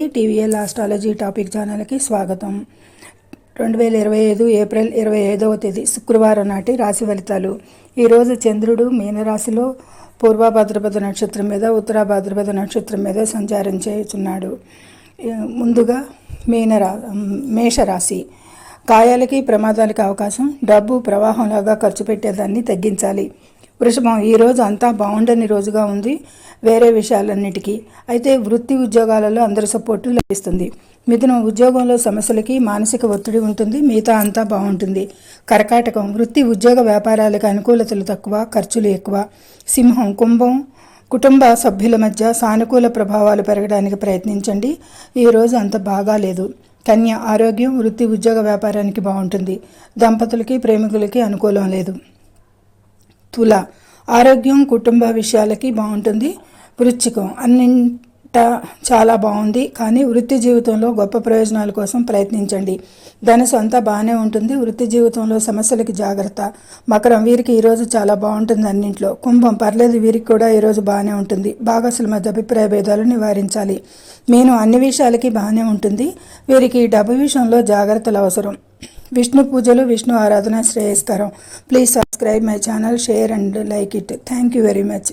TVL astrology topic ఛానల్కి స్వాగతం. రెండు వేల ఇరవై ఐదు ఏప్రిల్ ఇరవై ఐదవ తేదీ శుక్రవారం నాటి రాశి ఫలితాలు. ఈరోజు చంద్రుడు మీనరాశిలో పూర్వభద్రపద నక్షత్రం మీద ఉత్తర భాద్రపద నక్షత్రం మీద సంచారం చేస్తున్నాడు. ముందుగా మీనరా మేషరాశి. కాయాలకి ప్రమాదాలకి అవకాశం డబ్బు ప్రవాహంలాగా ఖర్చు పెట్టేదాన్ని తగ్గించాలి. వృషభం ఈరోజు అంతా బాగుండని రోజుగా ఉంది వేరే విషయాలన్నిటికీ. అయితే వృత్తి ఉద్యోగాలలో అందరి సపోర్టు లభిస్తుంది. మిథునం ఉద్యోగంలో సమస్యలకి మానసిక ఒత్తిడి ఉంటుంది మిగతా అంతా బాగుంటుంది. కర్కాటకం వృత్తి ఉద్యోగ వ్యాపారాలకు అనుకూలతలు తక్కువ ఖర్చులు ఎక్కువ. సింహం కుంభం కుటుంబ సభ్యుల మధ్య సానుకూల ప్రభావాలు పెరగడానికి ప్రయత్నించండి. ఈరోజు అంత బాగాలేదు కన్య ఆరోగ్యం వృత్తి ఉద్యోగ వ్యాపారానికి బాగుంటుంది. దంపతులకి ప్రేమికులకి అనుకూలం లేదు. తుల ఆరోగ్యం కుటుంబ విషయాలకి బాగుంటుంది. వృచ్చికం అన్నింట చాలా బాగుంది. కానీ వృత్తి జీవితంలో గొప్ప ప్రయోజనాల కోసం ప్రయత్నించండి. ధనుసు అంతా బాగానే ఉంటుంది. వృత్తి జీవితంలో సమస్యలకి జాగ్రత్త. మకరం వీరికి ఈరోజు చాలా బాగుంటుంది అన్నింట్లో. కుంభం పర్లేదు వీరికి కూడా ఈరోజు బాగానే ఉంటుంది. భాగస్సుల మధ్య అభిప్రాయ భేదాలు నివారించాలి. మీను అన్ని విషయాలకి బాగానే ఉంటుంది. వీరికి డబ్బు విషయంలో జాగ్రత్తలు అవసరం. విష్ణు పూజలు విష్ణు ఆరాధన శ్రేయస్కరం. Please subscribe my channel share and like it thank you very much